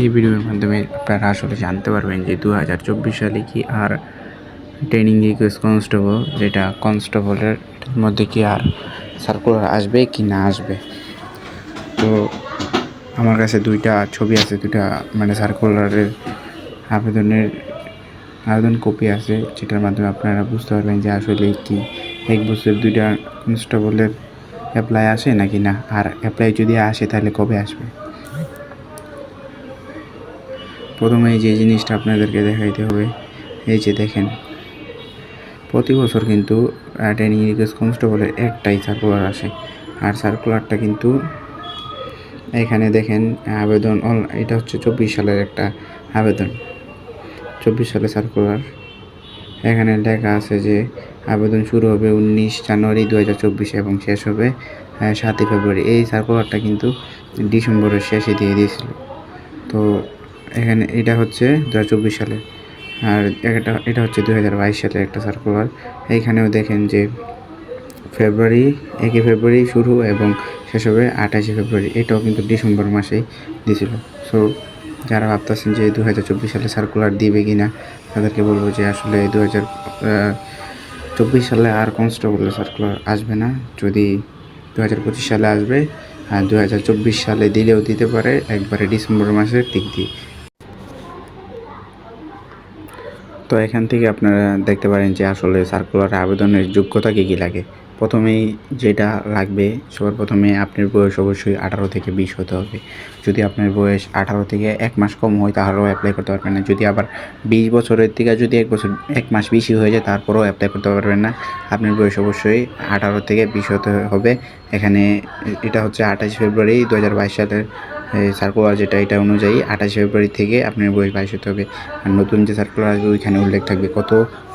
এই ভিডিওর মাধ্যমে আপনারা আসলে জানতে পারবেন যে দু হাজার চব্বিশ সালে কি আর ট্রেনিং রিকোয়েস্ট কনস্টেবল যেটা কনস্টেবলের মধ্যে কি আর সার্কুলার আসবে কি না আসবে? তো আমার কাছে দুইটা ছবি আছে, দুইটা মানে সার্কুলারের আবেদনের আবেদন কপি আছে, যেটার মাধ্যমে আপনারা বুঝতে পারবেন যে আসলে কি এক বছর দুইটা কনস্টেবলের অ্যাপ্লাই আসে নাকি না? আর অ্যাপ্লাই যদি আসে তাহলে কবে আসবে? প্রথমে যে জিনিসটা আপনাদেরকে দেখাইতে হবে, এই যে দেখেন। প্রতি বছর কিন্তু ট্রেনিং রিকোয়েস্ট কনস্টেবলের একটাই সার্কুলার আসে। আর সার্কুলারটা কিন্তু এখানে দেখেন, আবেদন অল, এটা হচ্ছে চব্বিশ সালের একটা আবেদন। চব্বিশ সালে সার্কুলার এখানে লেখা আছে যে, আবেদন শুরু হবে উনিশ জানুয়ারি দু হাজার চব্বিশে এবং শেষ হবে সাতই ফেব্রুয়ারি। এই সার্কুলারটা কিন্তু ডিসেম্বরের শেষে দিয়ে দিয়েছিল। তো এখানে এটা হচ্ছে দু হাজার চব্বিশ সালে। আর এটা এটা হচ্ছে দু সালের একটা সার্কুলার এইখানেও দেখেন যে ফেব্রুয়ারি, একই ফেব্রুয়ারি শুরু এবং শেষ হবে আঠাশে ফেব্রুয়ারি। এটাও কিন্তু ডিসেম্বর মাসেই দিয়েছিল সো যারা ভাবতেছেন যে দু হাজার চব্বিশ সালে সার্কুলার দিবে কি না তাদেরকে বলব যে আসলে দু চব্বিশ সালে আর কনস্টেবলের সার্কুলার আসবে না। যদি দু হাজার পঁচিশ সালে আসবে, আর দু হাজার চব্বিশ সালে দিলেও দিতে পারে, একবারে ডিসেম্বর মাসের দিক দিয়ে। তো এখান থেকে আপনারা দেখতে পারেন যে আসলে সার্কুলার আবেদনের যোগ্যতা কী কী লাগে। প্রথমেই যেটা লাগবে, সবার প্রথমে আপনার বয়স অবশ্যই আঠারো থেকে বিশ হতে হবে। যদি আপনার বয়স আঠারো থেকে এক মাস কম হয়, তাহলেও অ্যাপ্লাই করতে পারবেন না। যদি আবার বিশ বছরের থেকে যদি এক বছর, এক মাস বেশি হয়ে যায়, তারপরেও অ্যাপ্লাই করতে পারবেন না। আপনার বয়স অবশ্যই আঠারো থেকে বিশ হতে হবে। এখানে, এটা হচ্ছে আঠাশ ফেব্রুয়ারি দু হাজার বাইশ সালের সার্কুলার যেটা, এটা অনুযায়ী আঠাশে ফেব্রুয়ারি থেকে আপনার বয়স বাইশ হতে হবে। আর নতুন যে সার্কুলার আসবে, ওইখানে উল্লেখ থাকবে কত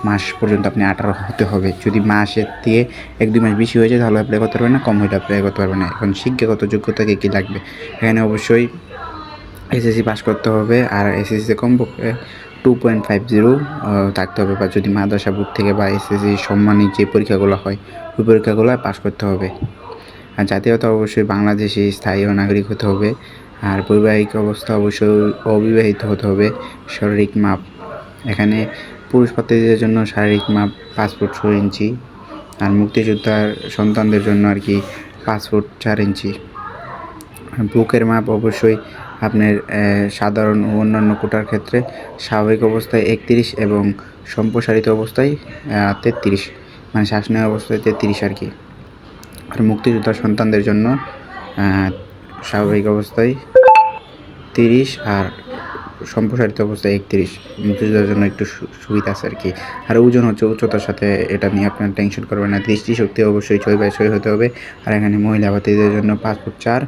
মাস পর্যন্ত আপনি আঠারো হতে হবে। যদি মাসের দিয়ে এক, দুই মাস বেশি হয়ে যায়, তাহলে অ্যাপ্লাই করতে পারবেন না, কম হলে অ্যাপ্লাই করতে পারবেন না। এখন শিক্ষাগত যোগ্যতাকে কী লাগবে? এখানে অবশ্যই এসএসসি পাস করতে হবে, আর এসএসসিতে কমপক্ষে টু পয়েন্ট ফাইভ জিরো থাকতে হবে। বা যদি মাদ্রাসা বুক থেকে বা এসএসসি সম্মানিত যে পরীক্ষাগুলো হয়, ওই পরীক্ষাগুলো পাস করতে হবে। জাতীয়তা অবশ্যই বাংলাদেশি স্থায়ী ও নাগরিক হতে হবে। আর বৈবাহিক অবস্থা অবশ্যই অবিবাহিত হতে হবে। শারীরিক মাপ। এখানে পুরুষ পাত্রীদের জন্য শারীরিক মাপ পাঁচ ফুট ছয় ইঞ্চি আর মুক্তিযোদ্ধার সন্তানদের জন্য আর কি পাঁচ ফুট চার ইঞ্চি। বুকের মাপ অবশ্যই আপনার সাধারণ ও অন্যান্য কোটার ক্ষেত্রে স্বাভাবিক অবস্থায় একত্রিশ এবং সম্প্রসারিত অবস্থায় তেত্রিশ। মানে শ্বাস নেওয়া অবস্থায় তেত্রিশ আর কি। আর মুক্তিযোদ্ধা সন্তানদের জন্য স্বাভাবিক অবস্থায় তিরিশ আর সম্প্রসারিত অবস্থায় একত্রিশ। মুক্তিযোদ্ধার জন্য একটু সুবিধা আছে আর কি। আর ওজন হচ্ছে উচ্চতার সাথে এটা নিয়ে আপনার টেনশন করবেন না। দৃষ্টিশক্তি অবশ্যই ছয় বাই ছয় হতে হবে। আর এখানে মহিলা ভাতিদের জন্য পাঁচ ফুট চার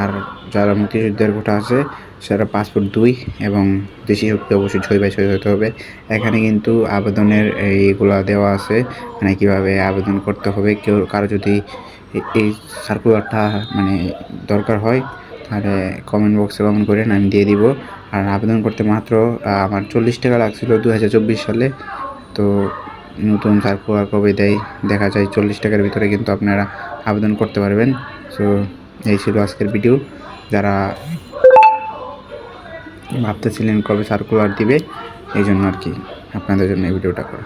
আর যারা মুক্তিযুদ্ধের কোটা আছে সেটা পাসপোর্ট দুই এবং দেশি শক্তি অবশ্যই ছয় বাই ছয় হতে হবে। এখানে কিন্তু আবেদনের এইগুলো দেওয়া আছে মানে কীভাবে আবেদন করতে হবে। কেউ, কারও যদি এই সার্কুলারটা মানে দরকার হয়, তাহলে কমেন্ট বক্সে কমেন্ট করেন আমি দিয়ে দিব। আর আবেদন করতে মাত্র আমার চল্লিশ টাকা লাগছিল দু হাজার চব্বিশ সালে। তো নতুন সার্কুলার কবে দেয়, দেখা যায় চল্লিশ টাকার ভিতরে কিন্তু আপনারা আবেদন করতে পারবেন। সো এই ছিল আজকের ভিডিও। যারা ভাবতেছিলেন কবে সার্কুলার দিবে, এই জন্য আর কি আপনাদের জন্য এই ভিডিওটা করা।